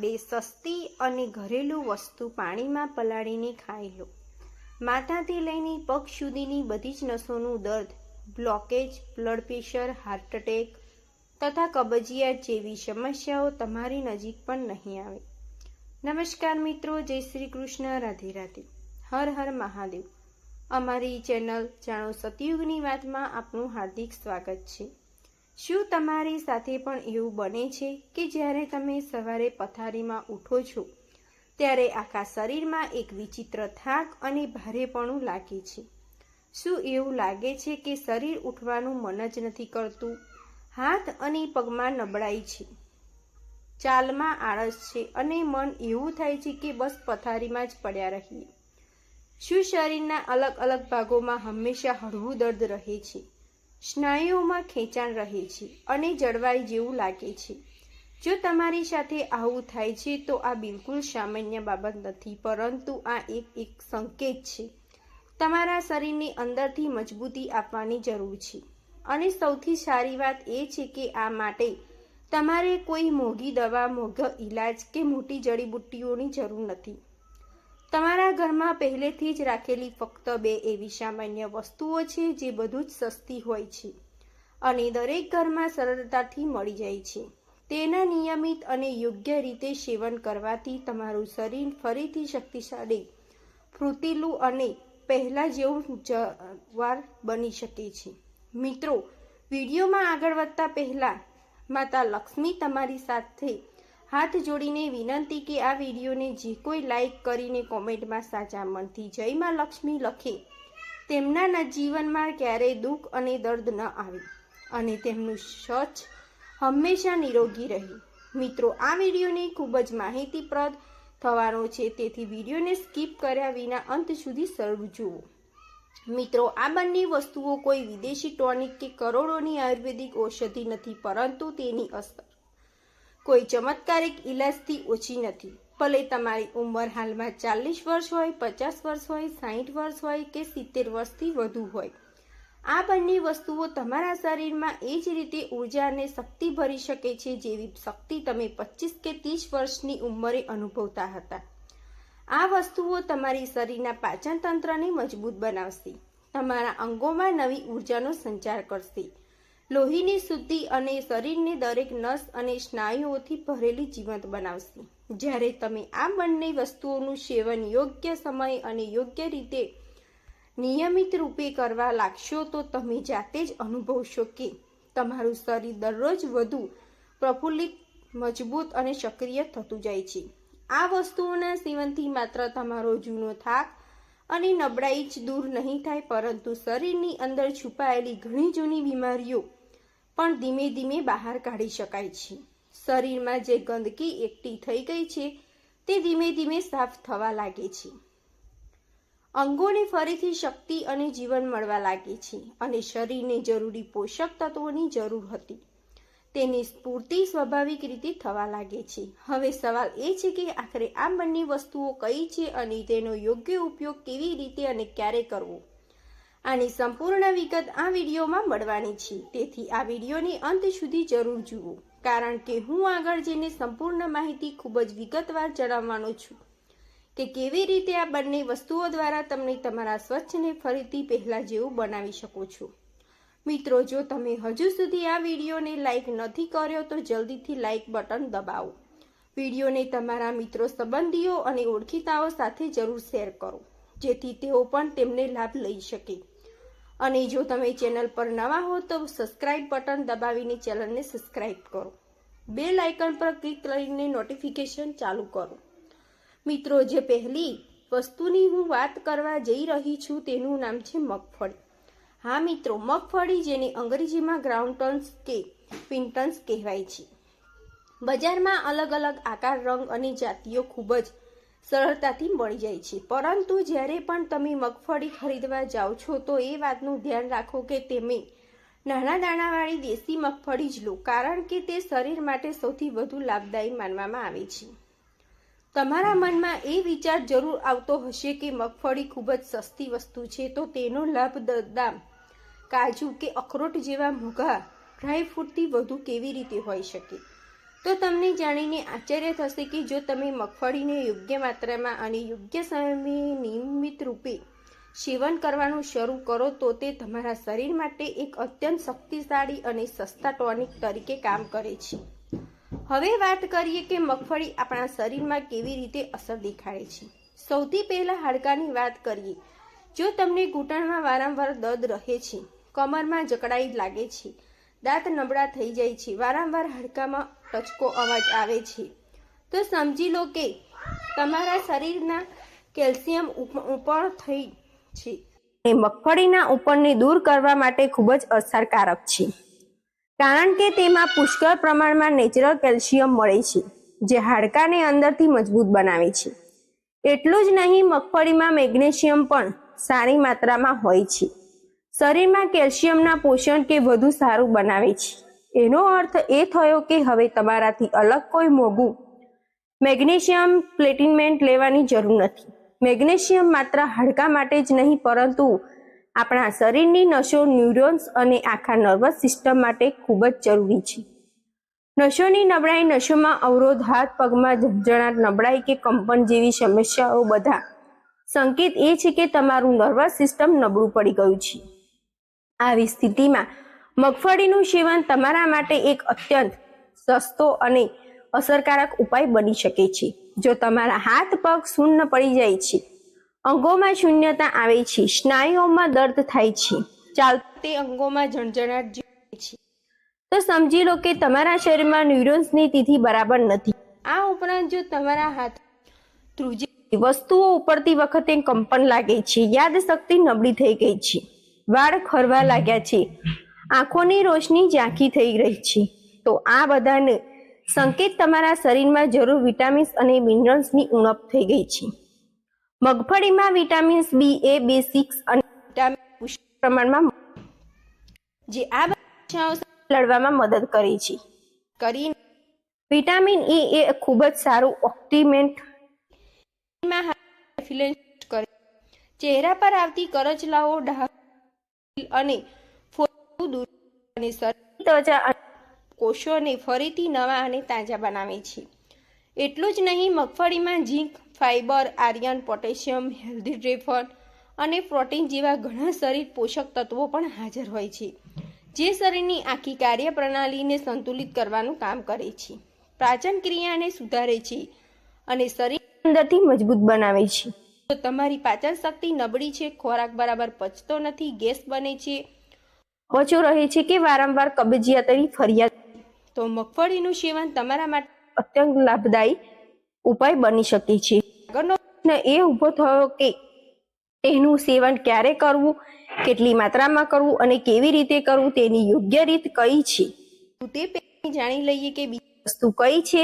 બે સસ્તી અને ઘરેલું વસ્તુ પાણીમાં પલાળીને ખાઈ લો માથાથી લઈને પગ સુધીની બધી જ નસોનું દર્દ blockage blood pressure heart attack તથા કબજિયાત જેવી સમસ્યાઓ તમારી નજીક પણ નહીં આવે. નમસ્કાર મિત્રો, જય શ્રી કૃષ્ણ, રાધે રાધે. હર હર મહાદેવ. અમારી ચેનલ જાણો સતયુગની વાતમાં આપનું હાર્દિક સ્વાગત છે. શું તમારી સાથે પણ એવું બને છે કે જ્યારે તમે સવારે પથારીમાં ઉઠો છો, ત્યારે આખા શરીરમાં એક વિચિત્ર થાક અને ભારેપણું લાગે છે? શું એવું લાગે છે કે શરીર ઉઠવાનું મન જ નથી કરતું? હાથ અને પગમાં નબળાઈ છે. ચાલમાં આળસ છે અને મન એવું થાય છે કે બસ પથારીમાં જ પડ્યા રહીએ. શું શરીરના અલગ અલગ ભાગોમાં હંમેશા હળવું દર્દ રહે છે? સ્નાયુઓમાં ખેંચાણ રહે છે અને જળવાઈ જેવું લાગે છે. જો તમારી સાથે આવું થાય છે, તો આ બિલકુલ સામાન્ય બાબત નથી, પરંતુ આ એક એક સંકેત છે. તમારા શરીરને અંદરથી મજબૂતી આપવાની જરૂર છે. અને સૌથી સારી વાત એ છે કે આ માટે તમારે કોઈ મોંઘી દવા, મોંઘો ઈલાજ કે મોટી જડીબુટ્ટીઓની જરૂર નથી. તમારા ઘરમાં પહેલેથી જ રાખેલી ફક્ત બે એવી સામાન્ય વસ્તુઓ છે જે બધું જ સસ્તી હોય છે અને દરેક ઘરમાં સરળતાથી મળી જાય છે. તેના નિયમિત અને યોગ્ય રીતે સેવન કરવાથી તમારું શરીર ફરીથી શક્તિશાળી, ફૂર્તિલું અને પહેલાં જેવું જવાર બની શકે છે. મિત્રો, વિડીયોમાં આગળ વધતા પહેલાં માતા લક્ષ્મી તમારી સાથે હાથ જોડીને વિનંતી કે આ વિડીયોને જે કોઈ લાઈક કરીને કોમેન્ટમાં સાચા મનથી જય લક્ષ્મી લખે. તેમના જીવનમાં ક્યારેય દુઃખ અને દર્દ ન આવે અને તેમનું સ્વચ્છ હંમેશા નિરોગી રહે. મિત્રો, આ વિડીયોને ખૂબ જ માહિતીપ્રદ થવાનો છે, તેથી વિડીયોને સ્કીપ કર્યા વિના અંત સુધી સર્વ જુઓ. મિત્રો, આ બંને વસ્તુઓ કોઈ વિદેશી ટોનિક કે કરોડોની આયુર્વેદિક ઔષધિ નથી, પરંતુ તેની અસર કોઈ ચમત્કારિક ઇલાજથી ઓછી નથી. ભલે તમારી ઉંમર હાલમાં ચાલીસ વર્ષ હોય, પચાસ વર્ષ હોય સાહીઠ વર્ષ હોય કે સિત્તેર વર્ષથી વધુ હોય. આ બંને વસ્તુઓ તમારા શરીરમાં એ જ રીતે ઊર્જા અને શક્તિ ભરી શકે છે જેવી શક્તિ તમે પચીસ કે ત્રીસ વર્ષની ઉંમરે અનુભવતા હતા. આ વસ્તુઓ તમારી શરીરના પાચન તંત્રને મજબૂત બનાવશે. તમારા અંગોમાં નવી ઉર્જાનો સંચાર કરશે. લોહીની શુદ્ધિ અને શરીરને દરેક નસ અને સ્નાયુઓથી ભરેલી જીવંત બનાવશે. જ્યારે તમે આ બંને વસ્તુઓનું સેવન યોગ્ય સમય અને યોગ્ય રીતે નિયમિત રૂપે કરવા લાગશો, તો તમે જાતે જ અનુભવશો કે તમારું શરીર દરરોજ વધુ પ્રફુલ્લિત, મજબૂત અને સક્રિય થતું જાય છે. આ વસ્તુઓના સેવનથી માત્ર તમારો જૂનો થાક અને નબળાઈ જ દૂર નહીં થાય, પરંતુ શરીરની અંદર છુપાયેલી ઘણી જૂની બીમારીઓ પણ ધીમે ધીમે બહાર કાઢી શકાય છે. શરીરમાં જે ગંદકી એકઠી થઈ ગઈ છે, તે ધીમે ધીમે સાફ થવા લાગે છે. અંગોને ફરીથી શક્તિ અને જીવન મળવા લાગે છે અને શરીરને જરૂરી પોષક તત્વોની જરૂર હતી. તેની સ્ફૂર્તિ સ્વાભાવિક રીતે થવા લાગે છે. હવે સવાલ એ છે કે આખરે આ બંને વસ્તુઓ કઈ છે અને તેનો યોગ્ય ઉપયોગ કેવી રીતે અને ક્યારે કરવો? આની સંપૂર્ણ વિગત આ વિડીયોમાં મળવાની છે. તેથી આ વિડીયોની અંત સુધી જરૂર જુઓ, કારણ કે હું આગળ જઈને સંપૂર્ણ માહિતી ખૂબ જ વિગતવાર જણાવવાનો છું કે કેવી રીતે આ બંને વસ્તુઓ દ્વારા તમને તમારા સ્વચ્છને ફરીથી પહેલાં જેવું બનાવી શકો છો. મિત્રો, જો તમે હજુ સુધી આ વિડીયોને લાઈક નથી કર્યો, તો જલ્દીથી લાઈક બટન દબાવો. વિડીયોને તમારા મિત્રો સંબંધીઓ અને ઓળખીતાઓ સાથે જરૂર શેર કરો, જેથી તેઓ પણ તેમને લાભ લઈ શકે. અને જો તમે ચેનલ પર નવા હો, તો સબસ્ક્રાઇબ બટન દબાવીને ચેનલને સબસ્ક્રાઇબ કરો. બે લાઇકન પર ક્લિક કરીને નોટિફિકેશન ચાલુ કરો. મિત્રો, જે પહેલી વસ્તુની હું વાત કરવા જઈ રહી છું, તેનું નામ છે મગફળી. હા મિત્રો, મગફળી જેને અંગ્રેજીમાં ગ્રાઉન્ડટન્સ કે પિન્ટન્સ કહેવાય છે. બજારમાં અલગ અલગ આકાર, રંગ અને જાતિઓ ખૂબ જ સરળતાથી મળી જાય છે. પરંતુ જ્યારે પણ તમે મગફળી ખરીદવા જાઓ છો, તો એ વાતનું ધ્યાન રાખો કે તમે નાના દાણાવાળી દેશી મગફળી જ લો, કારણ કે તે શરીર માટે સૌથી વધુ લાભદાયી માનવામાં આવે છે. તમારા મનમાં એ વિચાર જરૂર આવતો હશે કે મગફળી ખૂબ જ સસ્તી વસ્તુ છે, તો તેનો લાભ બદામ કાજુ કે અખરોટ જેવા મોંઘા ડ્રાયફ્રૂટથી વધુ કેવી રીતે હોઈ શકે? તો તમને જાણીને આશ્ચર્ય થશે કે જો તમે મગફળીને યોગ્ય માત્રામાં અને યોગ્ય સમયે નિયમિત રૂપે સેવન કરવાનું શરૂ કરો, તો તે તમારા શરીર માટે એક અત્યંત શક્તિશાળી અને સસ્તા ટોનિક તરીકે કામ કરે છે. હવે વાત કરીએ કે મગફળી આપણા શરીરમાં કેવી રીતે અસર દેખાડે છે. સૌથી પહેલાં હાડકાની વાત કરીએ. જો તમને ઘૂંટણમાં વારંવાર દર્દ રહે છે કમરમાં જકડાઈ લાગે છે. દાંત નબળા થઈ જાય છે. વારંવાર હાડકામાં ટચકો અવાજ આવે છે. તો સમજી લો કે તમારા શરીરના કેલ્શિયમ ઉપ- ઉપર થઈ છે. અને મગફળીના ઉપરને દૂર કરવા માટે ખૂબ જ અસરકારક છે. કારણ કે તેમાં પુષ્કળ પ્રમાણમાં નેચરલ કેલ્શિયમ મળે છે, જે હાડકાને અંદરથી મજબૂત બનાવે છે. એટલું જ નહીં, મગફળીમાં મેગ્નેશિયમ પણ સારી માત્રામાં હોય છે. શરીરમાં કેલ્શિયમના પોષણ કે વધુ સારું બનાવે છે. એનો અર્થ એ થયો કે હવે તમારાથી અલગ કોઈ મોંઘું મેગ્નેશિયમ પ્લેટિનમેન્ટ લેવાની જરૂર નથી. મેગ્નેશિયમ માત્ર હાડકા માટે જ નહીં, પરંતુ આપણા શરીરની નસો ન્યુરોન્સ અને આખા નર્વસ સિસ્ટમ માટે ખૂબ જ જરૂરી છે. નસોની નબળાઈ નસોમાં અવરોધ, હાથ પગમાં ઝંઝણાટ નબળાઈ કે કંપન જેવી સમસ્યાઓ બધા. સંકેત એ છે કે તમારું નર્વસ સિસ્ટમ નબળું પડી ગયું છે. આવી સ્થિતિમાં મગફળીનું સેવન તમારા માટે એક અત્યંત સસ્તો અને અસરકારક ઉપાય બની શકે છે. જો તમારા હાથ પગ શૂન્ય પડી જાય છે, અંગોમાં શૂન્યતા આવે છે, સ્નાયુઓમાં દર્દ થાય છે, ચાલતે અંગોમાં ઝણઝણાટ છે. તો સમજી લો કે તમારા શરીરમાં ન્યુરોન્સની તિથિ બરાબર નથી. આ ઉપરાંત જો તમારા હાથ ધ્રુજે વસ્તુઓ ઉપરતી વખતે કંપન લાગે છે, યાદશક્તિ નબળી થઈ ગઈ છે. વાળ ખરવા લાગ્યા છે. આંખોની રોશની ઝાંખી થઈ રહી છે. તો આ બધાને સંકેત તમારા શરીરમાં જરૂર વિટામિન્સ અને મિનરલ્સની ઉણપ થઈ ગઈ છે. મગફળીમાં vitamins B A B six અને વિટામિન પુષ્કળ પ્રમાણમાં જે આ બધા લડવામાં મદદ કરે છે. કરી વિટામિન ઈ એ ખૂબ જ સારું ઓક્ટિમેન્ટ કરે ચહેરા પર આવતી કરચલાઓ ડાઘ અને ત્વચા કોષોને ફરીથી નવા અને તાજા બનાવે છે. એટલું જ નહીં મગફળીમાં zinc fibre iron potassium healthy ડ્રેફન અને પ્રોટીન જેવા ઘણા શરીર પોષક તત્વો પણ હાજર હોય છે જે શરીરની આખી કાર્યપ્રણાલીને સંતુલિત કરવાનું કામ કરે છે. પાચન ક્રિયાને સુધારે છે અને શરીર અંદરથી મજબૂત બનાવે છે. તો તમારી પાચન શક્તિ નબળી છે ખોરાક બરાબર પચતો નથી ગેસ બને છે. ઓછો રહે છે કે વારંવાર કબજિયાતની ફરિયાદ? તો મગફળીનું સેવન તમારા માટે અત્યંત લાભદાયી ઉપાય બની શકે છે. આગળનો પ્રશ્ન એ ઊભો થયો કે એનું સેવન ક્યારે કરવું કેટલી માત્રામાં કરવું અને કેવી રીતે કરવું તેની યોગ્ય રીત કઈ છે? તો તે પહેલા જાણી લઈએ કે બીજી વસ્તુ કઈ છે?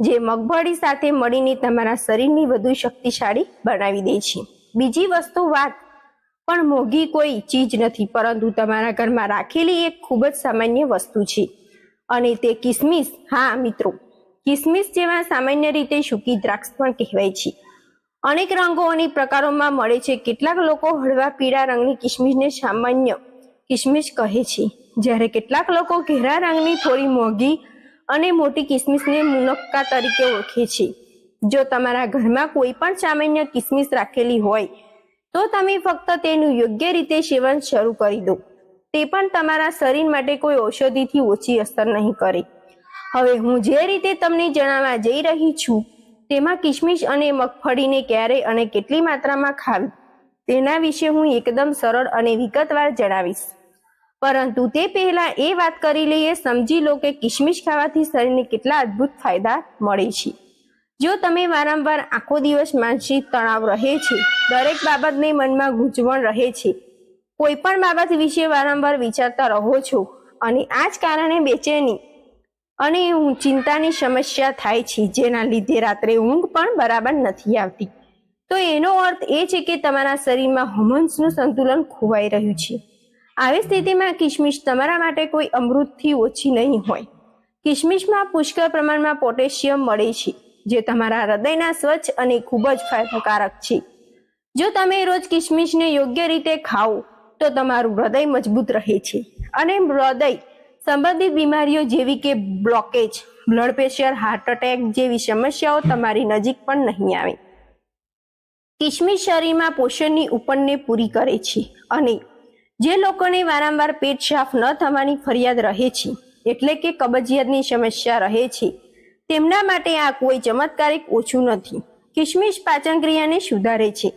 જે મગફળી સાથે મળીને તમારા શરીરની વધુ શક્તિશાળી બનાવી દે છે. બીજી વસ્તુ વાત, પણ મોંઘી કોઈ ચીજ નથી, પરંતુ તમારા ઘરમાં રાખેલી એક ખૂબ જ સામાન્ય વસ્તુ છે. અને તે કિસમિસ, હા મિત્રો, કિસમિસ જેવા સામાન્ય રીતે સૂકી દ્રાક્ષ પણ કહેવાય છે. અનેક રંગો અને પ્રકારોમાં મળે છે. કેટલાક લોકો હળવા પીળા રંગની કિસમિસને સામાન્ય કિસમિસ કહે છે. જ્યારે કેટલાક લોકો ઘેરા રંગની થોડી મોંઘી અને મોટી કિસમિસને મુનક્કા તરીકે ઓળખે છે. જો તમારા ઘરમાં કોઈ પણ સામાન્ય કિસમિસ રાખેલી હોય, તો તમે ફક્ત તેનું યોગ્ય રીતે સેવન શરૂ કરી દો. તે પણ તમારા શરીર માટે કોઈ ઔષધિથી ઓછી અસર નહીં કરે. હવે હું જે રીતે તમને જણાવવા જઈ રહી છું, તેમાં કિશમિશ અને મગફળીને ક્યારે અને કેટલી માત્રામાં ખાવી, તેના વિશે હું એકદમ સરળ અને વિગતવાર જણાવીશ. પરંતુ તે પહેલા એ વાત કરી લઈએ, સમજી લો કે કિશમિશ ખાવાથી શરીરને કેટલા અદ્ભુત ફાયદા મળે છે. જો તમે વારંવાર આખો દિવસ માનસિક તણાવ રહે છે, દરેક બાબતને મનમાં ગૂંચવણ રહે છે. કોઈ પણ બાબત વિશે વારંવાર વિચારતા રહો છો અને આ જ કારણે બેચેની અને ચિંતાની સમસ્યા થાય છે, જેના લીધે રાત્રે ઊંઘ પણ બરાબર નથી આવતી. તો એનો અર્થ એ છે કે તમારા શરીરમાં હોર્મોન્સનું સંતુલન ખોવાઈ રહ્યું છે. આવી સ્થિતિમાં કિશમિશ તમારા માટે કોઈ અમૃતથી ઓછી નહીં હોય. કિશમિશમાં પુષ્કળ પ્રમાણમાં પોટેશિયમ મળે છે, જે તમારા હૃદયના સ્વચ્છ અને ખૂબ જ ફાયદાકારક છે. જો તમે રોજ કિશમિશને યોગ્ય રીતે ખાઓ, તો તમારું હૃદય મજબૂત રહે છે અને હૃદય સંબંધિત બીમારીઓ જેવી કે blockage blood pressure heart attack જેવી સમસ્યાઓ તમારી નજીક પણ નહીં આવે. કિશમિશ શરીરમાં પોષણની ઉપરને પૂરી કરે છે અને જે લોકોને વારંવાર પેટ સાફ ન થવાની ફરિયાદ રહે છે, એટલે કે કબજિયાતની સમસ્યા રહે છે, તેમના માટે આ કોઈ ચમત્કારિક ઓછું નથી. કિશમિશ પાચન ક્રિયાને સુધારે છે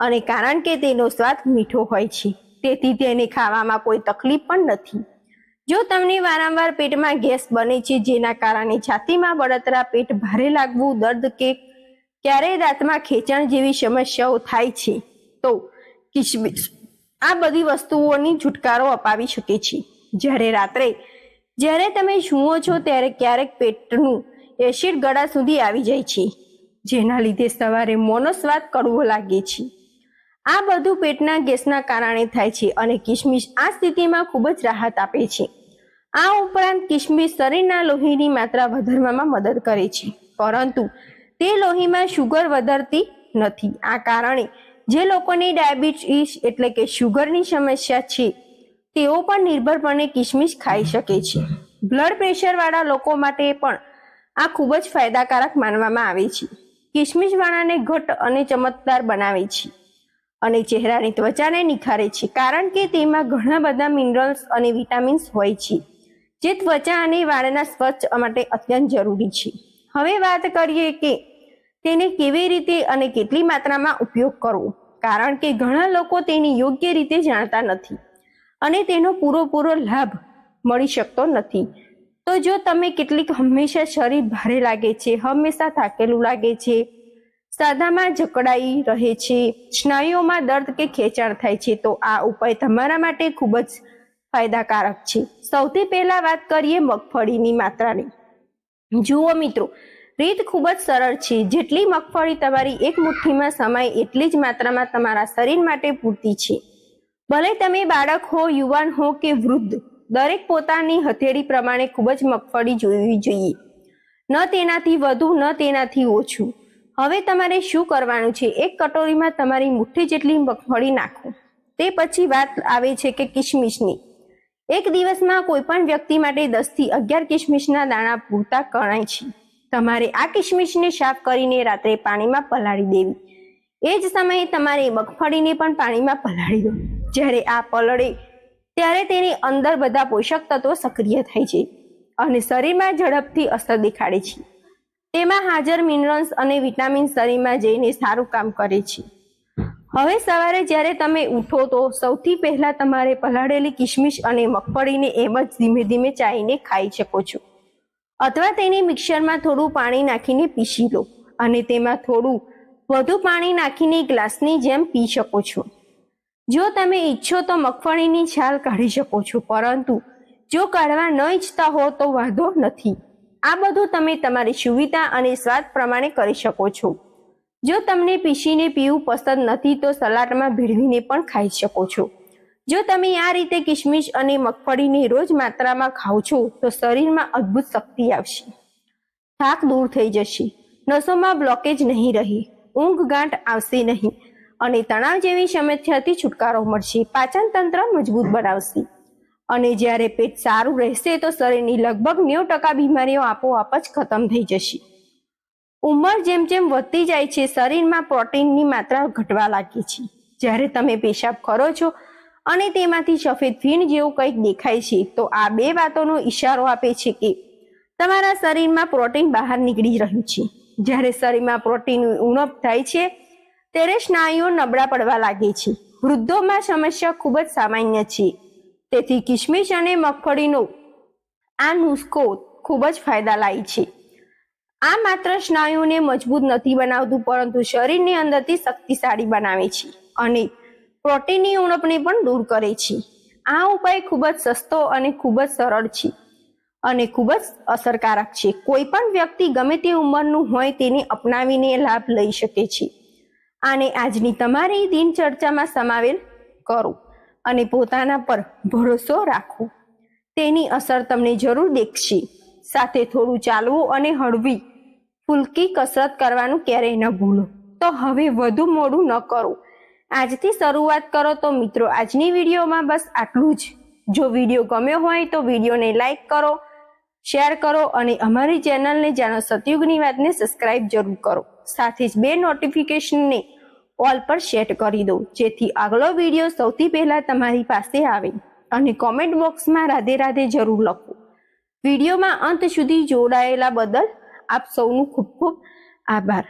અને કારણ કે તેનો સ્વાદ મીઠો હોય છે, તેથી તેને ખાવામાં કોઈ તકલીફ પણ નથી. જો તમને વારંવાર પેટમાં ગેસ બને છે, જેના કારણે છાતીમાં બળતરા, પેટ ભારે લાગવું, દર્દ કે ક્યારેય દાંતમાં ખેંચાણ જેવી સમસ્યાઓ થાય છે, તો કિશમિશ આ બધી વસ્તુઓની છુટકારો અપાવી શકે છે. જ્યારે રાત્રે, જ્યારે તમે સૂવો છો ત્યારે ક્યારેક પેટનું એસિડ ગળા સુધી આવી જાય છે, જેના લીધે સવારે મોનો સ્વાદ કડવો લાગે છે. આ બધું પેટના ગેસના કારણે થાય છે અને કિશમિશ આ સ્થિતિમાં ખૂબ જ રાહત આપે છે. આ ઉપરાંત કિશમિશ શરીરના લોહીની માત્રા વધારવામાં મદદ કરે છે, પરંતુ તે લોહીમાં શુગર વધારતી નથી. આ કારણે જે લોકોની ડાયાબિટીસ એટલે કે શુગરની સમસ્યા છે તેઓ પણ નિર્ભરપણે કિશમિશ ખાઈ શકે છે. બ્લડ પ્રેશરવાળા લોકો માટે પણ આ ખૂબ જ ફાયદાકારક માનવામાં આવે છે. કિશમિશ વાળાને ઘટ અને ચમકદાર બનાવે છે અને ચહેરાની ત્વચાને નિખારે છે કારણ કે તેમાં ઘણા બધા મિનરલ્સ અને વિટામિન્સ હોય છે જે ત્વચા અને વાળના સ્વચ્છ માટે અત્યંત જરૂરી છે. હવે વાત કરીએ કે તેને કેવી રીતે અને કેટલી માત્રામાં ઉપયોગ કરવો? કારણ કે ઘણા લોકો તેની યોગ્ય રીતે જાણતા નથી અને તેનો પૂરેપૂરો લાભ મળી શકતો નથી. તો જો તમે કેટલીક હંમેશા શરીર ભારે લાગે છે, હંમેશા થાકેલું લાગે છે, સાદામાં જકડાઈ રહે છે, સ્નાયુઓમાં દર્દ કે ખેંચાણ થાય છે, તો આ ઉપાય તમારા માટે ખૂબ જ ફાયદાકારક છે. સૌથી પહેલા વાત કરીએ મગફળીની માત્રાની. જુઓ મિત્રો રીત ખૂબ જ સરળ છે. જેટલી મગફળી તમારી એક મુઠ્ઠીમાં સમાય એટલી જ માત્રામાં તમારા શરીર માટે પૂરતી છે. ભલે તમે બાળક હો, યુવાન હો કે વૃદ્ધ, દરેક પોતાની હથેળી પ્રમાણે ખૂબ જ મગફળી જોવી જોઈએ. ન તેનાથી વધુ, ન તેનાથી ઓછું. હવે તમારે શું કરવાનું છે? એક કટોરીમાં તમારી મુઠ્ઠી જેટલી મગફળી નાખો. તે પછી વાત આવે છે કે કિશમિશની એક દિવસમાં કોઈ પણ વ્યક્તિ માટે દસથી અગિયાર કિશમિશના દાણા પૂરતા ગણાય છે. તમારે આ કિશમિશને સાફ કરીને રાત્રે પાણીમાં પલાળી દેવી. એ જ સમયે તમારે મગફળીને પણ પાણીમાં પલાળી દો. જ્યારે આ પલળે, ત્યારે તેની અંદર બધા પોષક તત્વો સક્રિય થાય છે અને શરીરમાં ઝડપથી અસર દેખાડે છે. તેમાં હાજર મિનરલ્સ અને વિટામિન શરીરમાં જઈને સારું કામ કરે છે. હવે સવારે જ્યારે તમે ઉઠો તો સૌથી પહેલા તમારે પલાળેલી કિશમિશ અને મગફળીને એમ જ ધીમે ધીમે ચાઈને ખાઈ શકો છો. અથવા તેને મિક્સરમાં થોડું પાણી નાખીને પીસી લો અને તેમાં થોડું વધુ પાણી નાખીને ગ્લાસની જેમ પી શકો છો. જો તમે ઈચ્છો તો મગફળીની છાલ કાઢી શકો છો, પરંતુ જો કાઢવા ન ઈચ્છતા હો તો વાંધો નથી. આ બધું તમે તમારી સુવિધા અને સ્વાદ પ્રમાણે કરી શકો છો. જો તમને પીસીને પીવું પસંદ નથી તો સલાડમાં ભેળવીને પણ ખાઈ શકો છો. જો તમે આ રીતે કિશમિશ અને મગફળીની રોજ માત્રામાં ખાઓ છો, તો શરીરમાં અદ્ભુત શક્તિ આવશે. થાક દૂર થઈ જશે. નસોમાં બ્લોકેજ નહીં રહી. ઊંઘ ગાંઠ આવશે નહીં. અને તણાવ જેવી સમસ્યાથી છુટકારો મળશે. પાચન તંત્ર મજબૂત બનાવશે. અને જ્યારે પેટ સારું રહેશે, તો શરીરની લગભગ નેવું ટકા બીમારીઓ આપોઆપ જ ખતમ થઈ જશે. ઉંમર જેમ જેમ વધતી જાય છે, શરીરમાં પ્રોટીનની માત્રા ઘટવા લાગે છે. જ્યારે તમે પેશાબ કરો છો અને તેમાંથી સફેદ ફીણ જેવું કંઈક દેખાય છે. તો આ બે વાતોનો ઈશારો આપે છે કે તમારા શરીરમાં પ્રોટીન બહાર નીકળી રહ્યું છે. જ્યારે શરીરમાં પ્રોટીન ઉણપ થાય છે, ત્યારે સ્નાયુઓ નબળા પડવા લાગે છે. વૃદ્ધોમાં સમસ્યા ખૂબ જ સામાન્ય છે. તેથી કિશમિશ અને મગફળીનો આ નુસ્ખો ખૂબ જ ફાયદાલાયી છે. આ માત્ર સ્નાયુને મજબૂત નથી બનાવતું, પરંતુ શરીરની અંદરથી શક્તિશાળી બનાવે છે. અને પ્રોટીનની ઉણપને પણ દૂર કરે છે. આ ઉપાય ખૂબ જ સસ્તો અને ખૂબ જ સરળ છે અને ખૂબ જ અસરકારક છે. કોઈ પણ વ્યક્તિ ગમે તે ઉંમરનું હોય તેને અપનાવીને લાભ લઈ શકે છે. આને આજની તમારી દિનચર્ચામાં સમાવેલ કરો અને પોતાના પર ભરોસો રાખો. તેની અસર તમને જરૂર દેખશે. સાથે થોડું ચાલવું અને હળવી, ફૂલકી કસરત કરવાનું ક્યારેય ન ભૂલો. તો હવે વધુ મોડું ન કરો. આજથી શરૂઆત કરો તો મિત્રો, આજની વિડીયોમાં બસ આટલું જ. જો વીડિયો ગમ્યો હોય તો વિડીયોને લાઈક કરો, શેર કરો અને અમારી ચેનલને જાણો સતયુગની વાતને સબસ્ક્રાઇબ જરૂર કરો. સાથે જ બે નોટિફિકેશનને ઓલ પર સેટ કરી દો, જેથી આગલો વીડિયો સૌથી પહેલા તમારી પાસે આવે. અને કોમેન્ટ બોક્સમાં રાધે રાધે જરૂર લખો. વિડીયોમાં અંત સુધી જોડાયેલા બદલ આપ સૌનું ખૂબ ખૂબ આભાર.